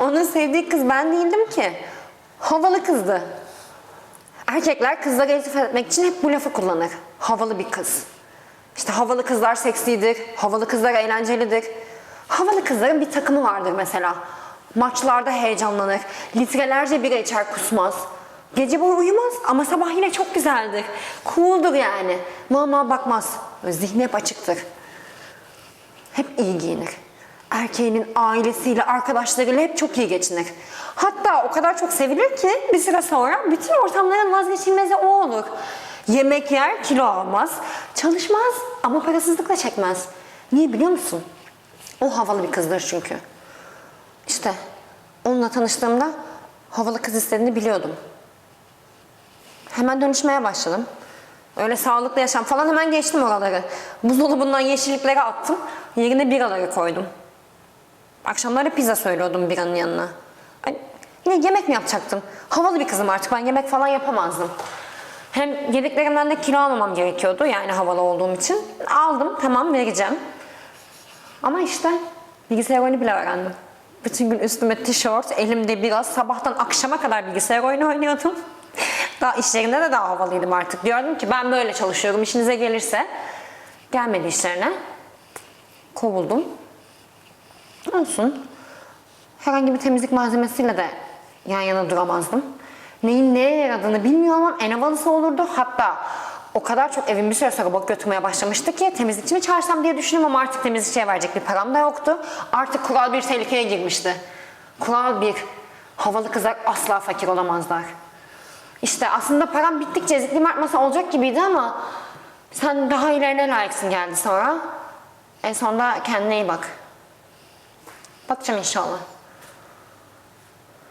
Onun sevdiği kız ben değildim ki. Havalı kızdı. Erkekler kızlara iltifat etmek için hep bu lafı kullanır. Havalı bir kız. İşte havalı kızlar seksidir, havalı kızlar eğlencelidir. Havalı kızların bir takımı vardır mesela. Maçlarda heyecanlanır, litrelerce bira içer kusmaz. Gece boyu uyumaz ama sabah yine çok güzeldir. Cool'dur yani. Mama bakmaz. Zihni hep açıktır. Hep iyi giyinir. Erkeğinin ailesiyle, arkadaşlarıyla hep çok iyi geçinir. Hatta o kadar çok sevilir ki bir süre sonra bütün ortamların vazgeçilmezi o olur. Yemek yer, kilo almaz. Çalışmaz ama parasızlık da çekmez. Niye biliyor musun? O havalı bir kızdır çünkü. İşte onunla tanıştığımda havalı kız istediğini biliyordum. Hemen dönüşmeye başladım. Öyle sağlıklı yaşam falan hemen geçtim oraları. Buzdolabından yeşillikleri attım. Yerine biraları koydum. Akşamları pizza söylüyordum biranın yanına. Ay, yine yemek mi yapacaktım? Havalı bir kızım artık ben yemek falan yapamazdım. Hem yediklerimden de kilo almamam gerekiyordu yani havalı olduğum için. Aldım tamam vereceğim. Ama işte bilgisayar oyunu bile öğrendim. Bütün gün üstüme tişört, elimde biraz sabahtan akşama kadar bilgisayar oyunu oynuyordum. Daha iş yerinde de daha havalıydım artık. Diyordum ki ben böyle çalışıyorum işinize gelirse. Gelmedi işlerine. Kovuldum. Olsun. Herhangi bir temizlik malzemesiyle de yan yana duramazdım. Neyin neye yaradığını bilmiyorum ama en havalısı olurdu. Hatta o kadar çok evim bir süre sonra bok götürmeye başlamıştı ki temizlikçi mi çağırsam diye düşündüm ama artık temizlikçiye verecek bir param da yoktu. Artık kural bir tehlikeye girmişti. Kural bir, havalı kızlar asla fakir olamazlar. İşte aslında param bittikçe ezikliğim artması olacak gibiydi ama sen daha ilerine layıksın geldi sonra. En sonunda kendine iyi bak. Podtrzemieszone.